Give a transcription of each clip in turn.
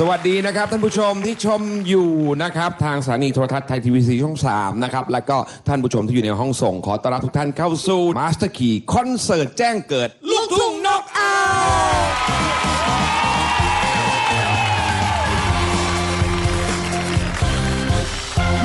สวัสดีนะครับท่านผู้ชมที่ชมอยู่นะครับทางสถานีโทรทัศน์ไทยทีวีสีช่อง 3 นะครับ แล้วก็ท่านผู้ชมที่อยู่ในห้องส่ง ขอต้อนรับทุกท่านเข้าสู่มาสเตอร์คีคอนเสิร์ตแจ้งเกิด ลูกทุ่งนกเอา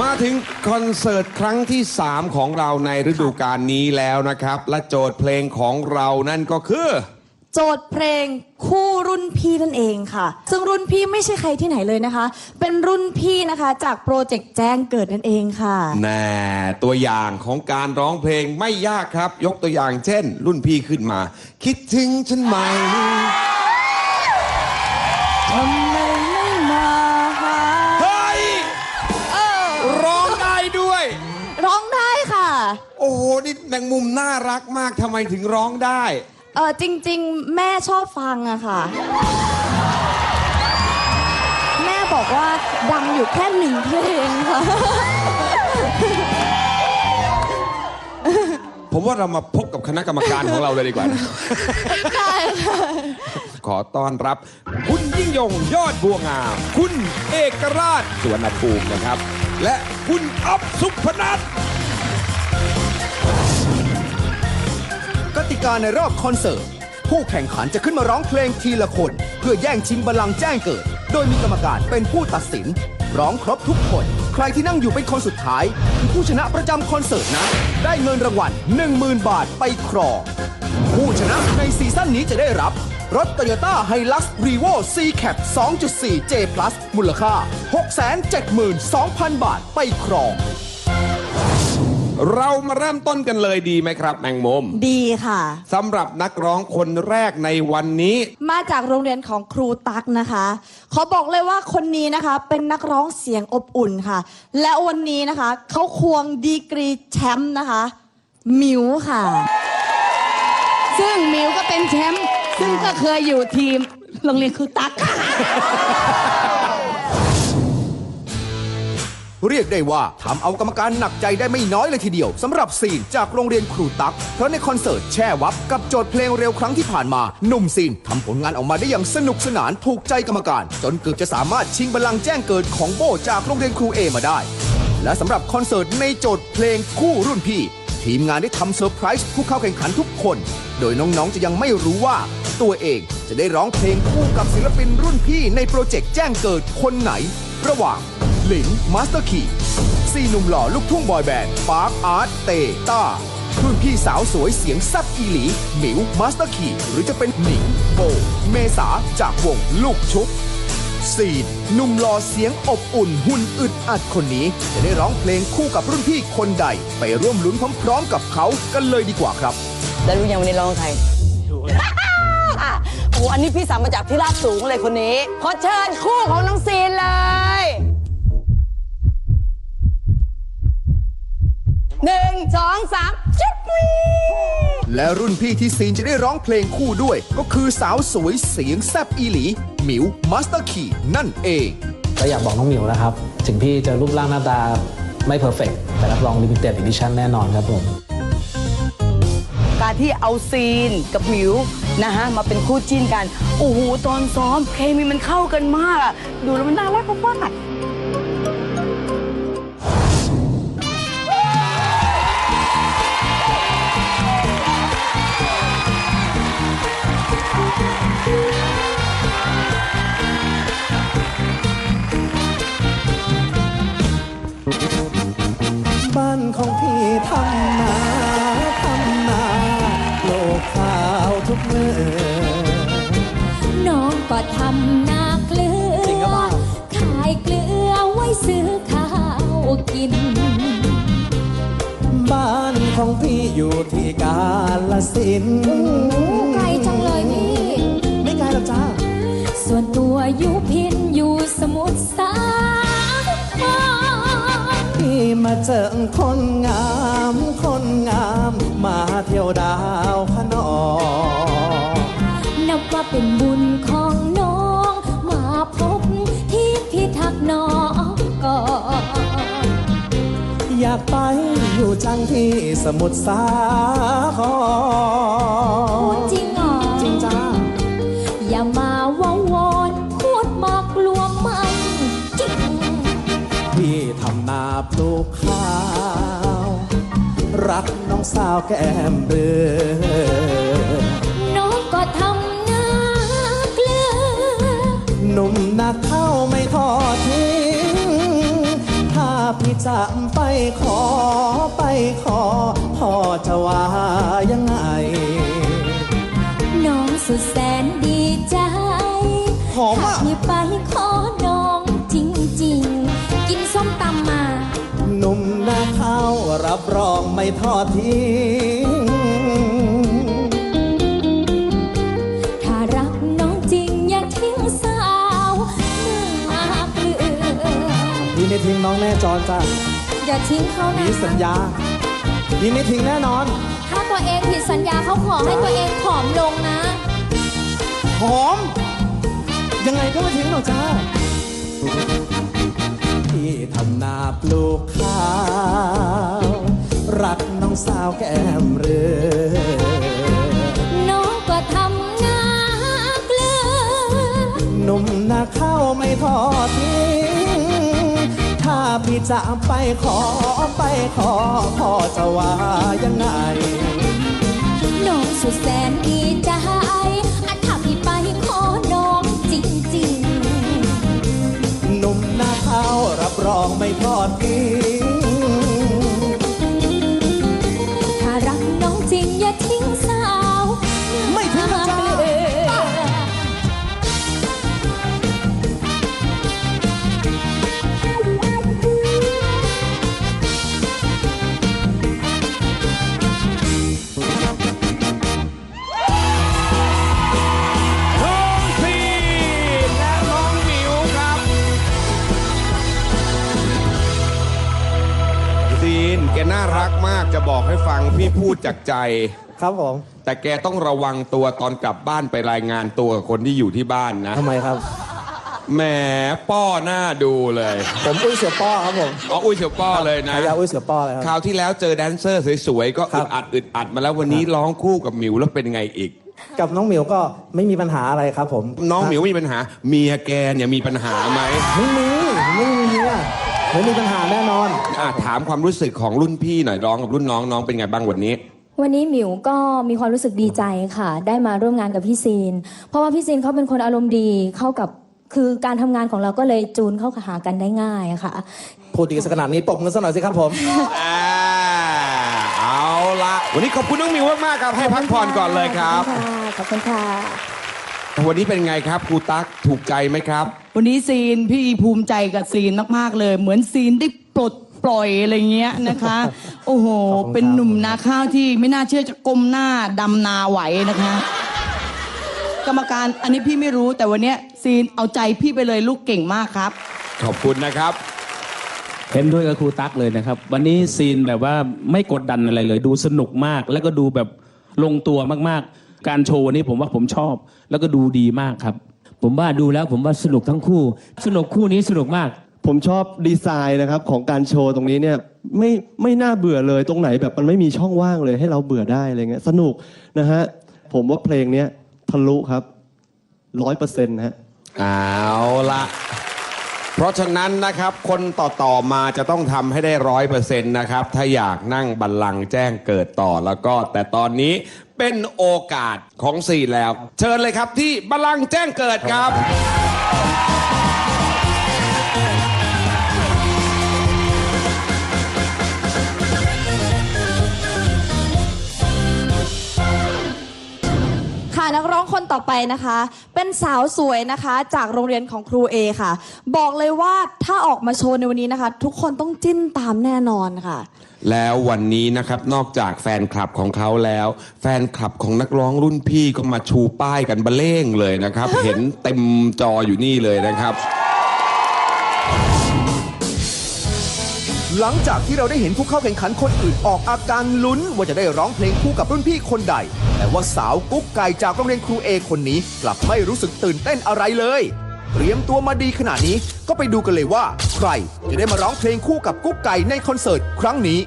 มาถึงคอนเสิร์ตครั้งที่ 3 ของเราในฤดูกาลนี้แล้วนะครับ และโจทย์เพลงของเรานั่นก็คือ จทย์เพลงคู่รุ่นพี่นั่นเองค่ะ ซึ่งรุ่นพี่ไม่ใช่ใครที่ไหนเลยนะคะ เป็นรุ่นพี่นะคะจากโปรเจกต์แจ้งเกิดนั่นเองค่ะ แน่ตัวอย่างของการร้องเพลงไม่ยากครับ ยกตัวอย่างเช่น รุ่นพี่ขึ้นมา คิดถึงฉันไหมทำไมไม่มาหาเฮ้ยเออร้องได้ด้วย ร้องได้ค่ะ โอ้โหนี่แมงมุมน่ารักมากทำไมถึงร้องได้ เออจริง ๆ แม่ชอบฟังอะค่ะ แม่บอกว่าดังอยู่แค่หนึ่งเพลงค่ะ ผมว่าเรามาพบกับคณะกรรมการของเราเลยดีกว่านะ ได้ค่ะ ขอต้อนรับ คุณยิ่งยงยอดบัวงาม คุณเอกราชสวนภูมินะครับ และคุณอ๊อฟสุพนัท กติกาในรอบคอนเสิร์ต ผู้แข่งขันจะขึ้นมาร้องเพลงทีละคน เพื่อแย่งชิงบัลลังก์แจ้งเกิด โดยมีกรรมการเป็นผู้ตัดสิน ร้องครบทุกคน ใครที่นั่งอยู่เป็นคนสุดท้ายคือผู้ชนะประจำคอนเสิร์ตนั้นได้เงินรางวัล10,000 บาทไปครองผู้ชนะในซีซั่นนี้จะได้รับรถ Toyota Hilux Revo C Cap 2.4 J Plus มูลค่า 672,000 บาทไปครอง เรามาเริ่มต้นกันเลยดีไหมครับ แมงมุมดีค่ะ สำหรับนักร้องคนแรกในวันนี้ มาจากโรงเรียนของครูตั๊กนะคะขอบอกเลยว่าคนนี้นะคะ เป็นนักร้องเสียงอบอุ่นค่ะ และวันนี้นะคะเขาควงดีกรีแชมป์นะคะมิวค่ะ ซึ่งมิวก็เป็นแชมป์ซึ่งก็เคยอยู่ทีมโรงเรียนครูตัก เรียกได้ว่าทำเอากรรมการหนักใจได้ไม่น้อยเลยทีเดียวสำหรับซีนจากโรงเรียนครูตัก เพราะในคอนเสิร์ตแช่วับกับโจทย์เพลงเร็วครั้งที่ผ่านมาหนุ่มซีนทำผลงานออกมาได้อย่างสนุกสนานถูกใจกรรมการ จนเกือบจะสามารถชิงบัลลังก์แจ้งเกิดของโบจากโรงเรียนครูเอมาได้ และสำหรับคอนเสิร์ตในโจทย์เพลงคู่รุ่นพี่ ทีมงานได้ทำเซอร์ไพรส์ผู้เข้าแข่งขันทุกคน โดยน้องๆจะยังไม่รู้ว่า ตัวเองจะได้ร้องเพลงคู่กับศิลปินรุ่นพี่ในโปรเจกต์แจ้งเกิดคนไหน ระหว่าง หลินมาสเตอร์คีสี่หนุ่มหล่อลูกทุ่งบอยแบนด์ปาร์คอาร์ตเตต้ารุ่นพี่สาวสวยเสียงแซับอีหลี หมิวมาสเตอร์คีหรือจะเป็นหนิงโบ เมษาจากวงลูกชุบซีนหนุ่มหล่อเสียงอบอุ่นหุ่นอึดอัดคนนี้ จะได้ร้องเพลงคู่กับรุ่นพี่คนใด ไปร่วมลุ้นพร้อมๆกับเขากันเลยดีกว่าครับ แล้วรู้ยังวันนี้ร้องใครโอ้อันนี้พี่สามมาจากที่ราบสูงเลยคนนี้ ขอเชิญคู่ของน้องซีนเลย หนึ่งสองสามจุ๊บวีและรุ่นพี่ที่ซีนจะได้ร้องเพลงคู่ด้วย ก็คือสาวสวยเสียงแซบอีหลี หมิวมาสเตอร์คีนั่นเองก็อยากบอกน้องหมิวนะครับ ถึงพี่จะรูปร่างหน้าตาไม่เพอร์เฟกแต่รับรองลิมิเต็ดอีดิชั่นแน่นอนครับผม การที่เอาซีนกับหมิวนะฮะมาเป็นคู่จิ้นกัน โอ้โห ตอนซ้อมเคมีมันเข้ากันมากอะดูแล้วมันน่ารักมากๆ ของพี่ทำนาทำนาโลกข้าวทุกมือน้องก็ทำนาเกลืจริงหรืออเปล่า ขายเกลือไว้ซื้อข้าวกิน บ้านของพี่อยู่ที่กาลสินธุ์ไกลจังเลยพี่ ไม่ไกลหรอกจ้าส่วนตัวอยู่พินอยู่สมุทรสาครพี่ มาเจอคนงาม คนงาม มาเที่ยวดาวพนอนับว่าเป็นบุญของน้อง มาพบที่พิทักษ์น้องก่อนอยากไปอยู่จังที่สมุทรสาคร สาวแก้มเรือน้องก็ทำหน้าเกลือหนุ่มนักเข้าไม่ทอดทิ้ง ถ้าพี่จะไปขอไปขอ องไม่ทอดทิ้ง ถ้ารักน้องจริงอย่าทิ้งสาวหน้าเกลือพี่ไม่ทิ้งน้องแน่จอนจ้ะอย่าทิ้งเขานะพี่สัญญา พี่ไม่ทิ้งแน่นอน ถ้าตัวเองผิดสัญญาเขาขอให้ตัวเองผอมลงนะ หอม ยังไงก็ไม่ทิ้งหรอกจ้าพี่ทำนาปลูกข้าว รักน้องสาวแก้มเรือ น้องก็ทำหน้าเกลือ หนุ่มนาข้าวไม่ทอดทิ้ง ถ้าพี่จะไปขอไปขอพ่อจะว่ายังไง น้องสุดแสนดีใจอันถ้าพี่ไปขอน้องจริงหนุ่มนาข้าวรับรองไม่ทอดทิ้ง ซีนแกน่ารักมากจะบอกให้ฟังพี่พูดจากใจ ครับผม แต่แกต้องระวังตัวตอนกลับบ้านไปรายงานตัวกับคนที่อยู่ที่บ้านนะทำไมครับ แหมป้อหน้าดูเลย ผมอุ้ยเสือป้อครับผมอ๋ออุ้ยเฉียวป้อเลยนะฉายาอุ้ยเสือป้อเลยคครารับวที่แล้วเจอแดนเซอร์สวยๆก็ครัอึบ ดอัดอึดอัดมาแล้ววันนี้ร้องคู่กับหมิวแล้วเป็นไงอีก กับน้องหมิวก็ไม่มีปัญหาอะไรครับผมน้องหมิวมีปัญหา เมียแกเนี่ยมีปัญหาไหม ไม่มีไม่มีเนี่ย ไม่มีปัญหาแน่นอน อะถามความรู้สึกของรุ่นพี่หน่อยร้องกับรุ่นน้องน้องเป็นไงบ้างวันนี้ วันนี้หมิวก็มีความรู้สึกดีใจค่ะ ได้มาร่วมงานกับพี่ซีน เพราะว่าพี่ซีนเขาเป็นคนอารมณ์ดีเข้ากับคือการทำงานของเราก็เลยจูนเข้าหากันได้ง่ายอะค่ะ พูดดีสักขนาดนี้ปรบมือสักหน่อยสิครับผม อ่าเอาละวันนี้ขอบคุณน้องหมิวมากๆครับให้พักผ่อนก่อนเลยครับ ขอบคุณค่ะ วันนี้เป็นไงครับครูตั๊กถูกใจไหมครับ วันนี้ซีนพี่ภูมิใจกับซีนมากๆเลย เหมือนซีนได้ปลดปล่อยอะไรเงี้ยนะคะ โอ้โหขอบคุณครับเป็นหนุ่มนาข้าวที่ไม่น่าเชื่อจะก้มหน้าดำนาไหวนะคะ กรรมการอันนี้พี่ไม่รู้แต่วันเนี้ยซีนเอาใจพี่ไปเลยลูกเก่งมากครับ ขอบคุณนะครับ เห็นด้วยกับครูตั๊กเลยนะครับ วันนี้ซีนแบบว่าไม่กดดันอะไรเลย ดูสนุกมาก แล้วก็ดูแบบลงตัวมากๆ การโชว์วันนี้ผมว่าผมชอบ แล้วก็ดูดีมากครับ ผมว่าดูแล้วผมว่าสนุกทั้งคู่ สนุกคู่นี้สนุกมาก ผมชอบดีไซน์นะครับของการโชว์ตรงนี้เนี่ยไม่ไม่น่าเบื่อเลยตรงไหนแบบมันไม่มีช่องว่างเลยให้เราเบื่อได้อะไรเงี้ยสนุกนะฮะผมว่าเพลงเนี้ยทะลุครับร้อยเปอร์เซ็นต์ฮะเอาละ เพราะฉะนั้นนะครับคนต่อๆมาจะต้องทำให้ได้ร้อยเปอร์เซ็นต์นะครับ ถ้าอยากนั่งบัลลังก์แจ้งเกิดต่อแล้วก็ แต่ตอนนี้เป็นโอกาสของสี่แล้ว เชิญเลยครับที่บัลลังก์แจ้งเกิดครับ นักร้องคนต่อไปนะคะ เป็นสาวสวยนะคะ จากโรงเรียนของครูเอค่ะ บอกเลยว่าถ้าออกมาโชว์ในวันนี้นะคะ ทุกคนต้องจิ้นตามแน่นอนค่ะ แล้ววันนี้นะครับนอกจากแฟนคลับของเขาแล้ว แฟนคลับของนักร้องรุ่นพี่ก็มาชูป้ายกันบะเล่งเลยนะครับ เห็นเต็มจออยู่นี่เลยนะครับ หลังจากที่เราได้เห็นผู้เข้าแข่งขันคนอื่นออกอาการลุ้น ว่าจะได้ร้องเพลงคู่กับรุ่นพี่คนใด แต่ว่าสาวกุ๊กไก่จากโรงเรียนครูเอคนนี้ กลับไม่รู้สึกตื่นเต้นอะไรเลย เตรียมตัวมาดีขนาดนี้ก็ไปดูกันเลยว่า ใครจะได้มาร้องเพลงคู่กับกุ๊กไก่ในคอนเสิร์ตครั้งนี้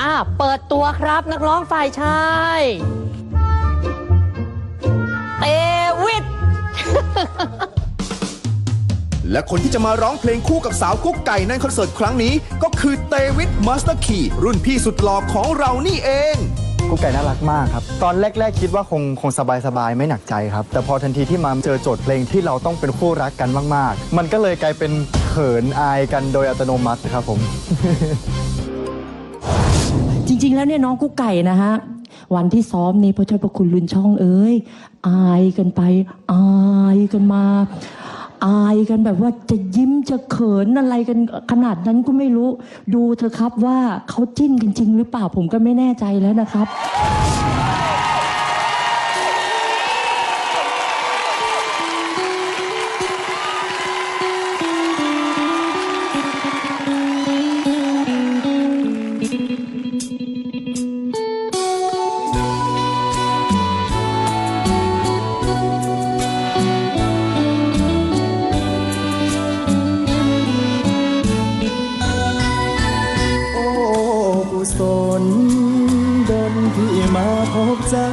อ่าเปิดตัวครับนักร้องฝ่ายชาย และคนที่จะมาร้องเพลงคู่กับสาวกุ๊กไก่ในคอนเสิร์ตครั้งนี้ ก็คือเตวิทมาสเตอร์คีรุ่นพี่สุดหล่อของเรานี่เองกุ๊กไก่น่ารักมากครับ ตอนแรก ๆ คิดว่าคงคงสบายๆ ไม่หนักใจครับ แต่พอทันทีที่มาเจอโจทย์เพลงที่เราต้องเป็นคู่รักกันมาก ๆ มันก็เลยกลายเป็นเขินอายกันโดยอัตโนมัติครับผม จริง ๆ แล้วเนี่ยน้องกุ๊กไก่นะฮะวันที่ซ้อมนี่พระเจ้าประคุณลุนช่องเอ้ยอายกันไป อายกันมา อายกันแบบว่าจะยิ้มจะเขินอะไรกันขนาดนั้นก็ไม่รู้ ดูเถอะครับว่าเขาจิ้นกันจริงหรือเปล่าผมก็ไม่แน่ใจแล้วนะครับ พบเจ้า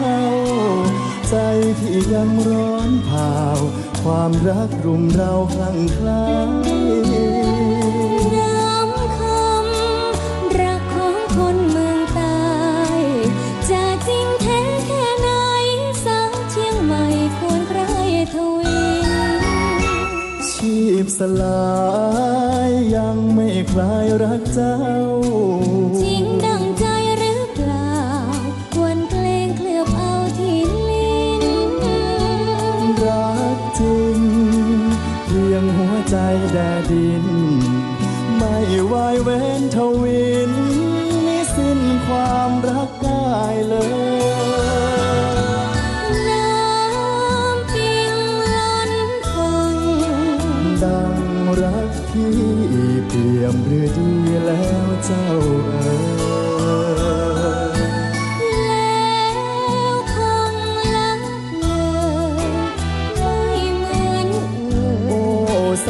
ใจที่ยังร้อนเผาความรักรุมเราคลั่งไคล้น้ำคำรักของคนเมืองใต้จะจริงแท้แค่ไหนสาวเชียงใหม่ควรใครทวินชีพสลายยังไม่คลายรักเจ้า เคลือบเอาที่ลิ้นรักจริงเพียงหัวใจแดดิน ไม่วายเว้นทวินไม่สิ้นความรักได้เลย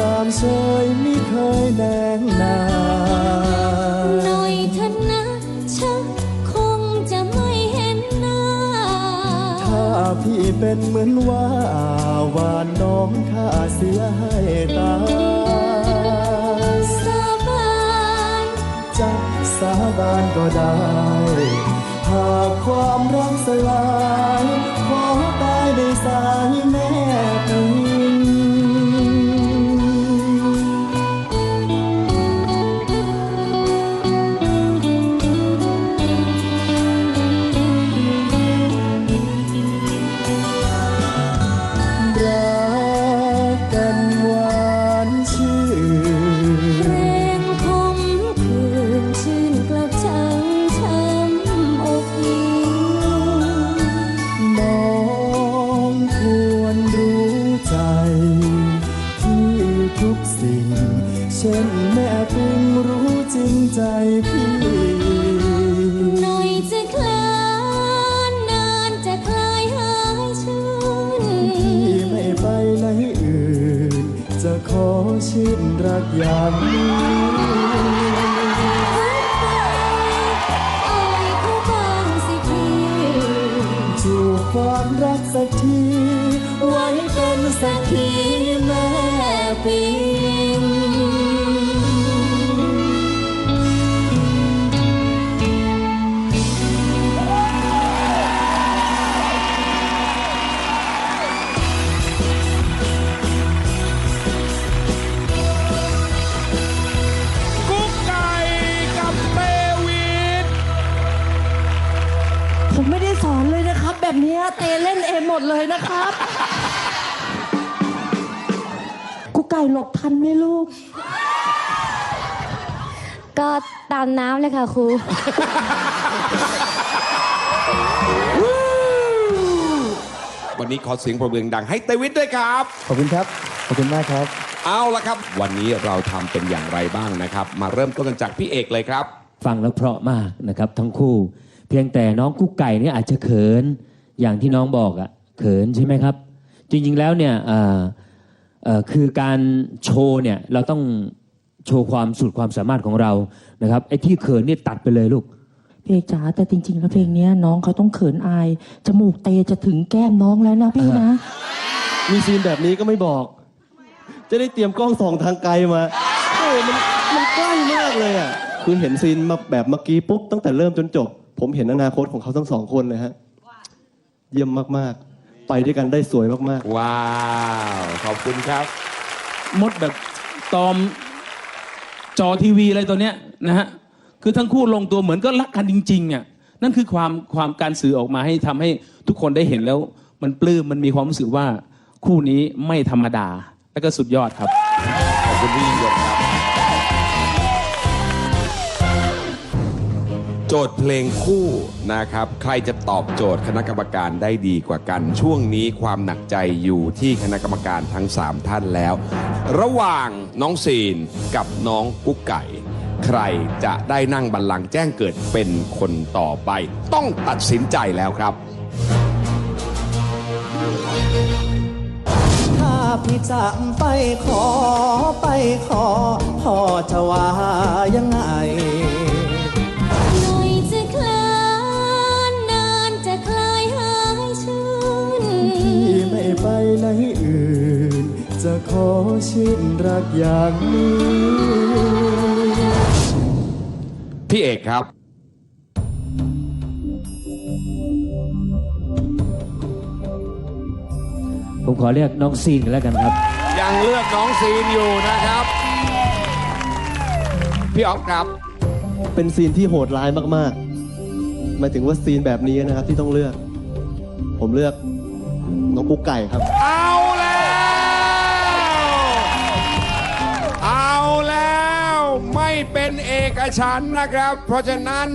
ยสามเชยไม่เคยแนงนานหน่อยเถอะนะชักคงจะไม่เห็นหน้า ถ้าพี่เป็นเหมือนว่าหวานน้องข้าเสียให้ตายสบายจะสาบานก็ได้ หากความรักสลาย ขอตายในสาย หมดเลยนะครับกุ๊กไก่หลบทันไหมลูก ก็ตามน้ำเลยค่ะครู วันนี้ขอเสียงปรบมือดังให้เตวินด้วยครับ ขอบคุณครับ ขอบคุณมากครับ เอาละครับ วันนี้เราทำเป็นอย่างไรบ้างนะครับ มาเริ่มต้นกันจากพี่เอกเลยครับ ฟังแล้วเพราะมากนะครับ ทั้งคู่ เพียงแต่น้องกุ๊กไก่เนี่ยอาจจะเขินอย่างที่น้องบอกอะ เขินใช่ไหมครับ จริงๆแล้วเนี่ยเอ่อเอ่อคือการโชว์เนี่ยเราต้องโชว์ความสุดความสามารถของเรานะครับไอ้ที่เขินเนี่ยตัดไปเลยลูกเพลงจ๋าแต่จริง ๆ แล้วเพลงเนี้ยน้องเขาต้องเขินอาย จมูกเตจะถึงแก้มน้องแล้วนะพี่นะ มีซีนแบบนี้ก็ไม่บอก จะได้เตรียมกล้องส่องทางไกลมาเออมันมันใกล้มากเลยอะคือเห็นซีนมาแบบเมื่อกี้ปุ๊บตั้งแต่เริ่มจนจบ ผมเห็นอนาคตของเขาทั้งสองคนเลยฮะ เยี่ยมมากๆ ไปด้วยกันได้สวยมากๆว้าว ขอบคุณครับ มดแบบตอมจอทีวีอะไรตัวเนี้ยนะฮะคือทั้งคู่ลงตัวเหมือนก็รักกันจริงๆอะนั่นคือความความการสื่อออกมาให้ทำให้ทุกคนได้เห็นแล้ว มันปลื้มมันมีความรู้สึกว่าคู่นี้ไม่ธรรมดา และก็สุดยอดครับ ขอบคุณพี่ยิ่งยงครับ โจทย์เพลงคู่นะครับ ใครจะตอบโจทย์คณะกรรมการได้ดีกว่ากัน ช่วงนี้ความหนักใจอยู่ที่คณะกรรมการทั้ง 3 ท่านแล้ว ระหว่างน้องซีนกับน้องกุ๊กไก่ ใครจะได้นั่งบัลลังก์แจ้งเกิดเป็นคนต่อไป ต้องตัดสินใจแล้วครับ ถ้าพี่จะไปขอไปขอพ่อจะว่ายังไง ไม่ไปไหนอื่น จะขอชื่นรักอย่างนี้ พี่เอกครับ ผมขอเรียกน้องซีนกันแล้วกันครับ ยังเลือกน้องซีนอยู่นะครับ พี่ออฟครับ เป็นซีนที่โหดร้ายมากๆหมายถึงว่าซีนแบบนี้นะครับที่ต้องเลือก ผมเลือก น้องกุ๊กไก่ครับ เอาแล้ว เอาแล้วไม่เป็นเอกฉันท์นะครับ เพราะฉะนั้น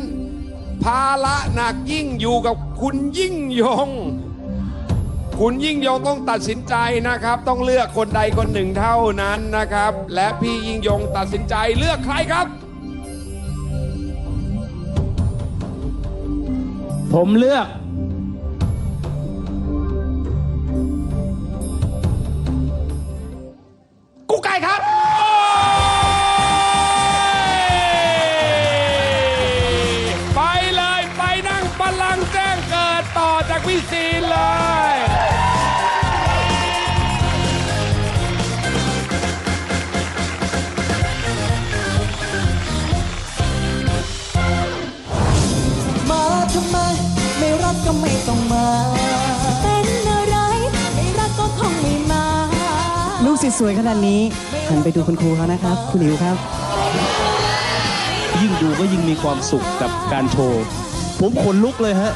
ภาระหนักยิ่งอยู่กับคุณยิ่งยง คุณยิ่งยงต้องตัดสินใจนะครับ ต้องเลือกคนใดคนหนึ่งเท่านั้นนะครับ และพี่ยิ่งยงตัดสินใจเลือกใครครับ ผมเลือกกุ๊ก จากพี่ซีนเลย มาทำไม ไม่รักก็ไม่ต้องมา เป็นอะไร ไม่รักก็คงไม่มา ลูกสวยๆขนาดนี้หันไปดูคุณครูเขานะครับ คุณหลิวครับ ยิ่งดูก็ยิ่งมีความสุขกับการโชว์ ผมขนลุกเลยฮะ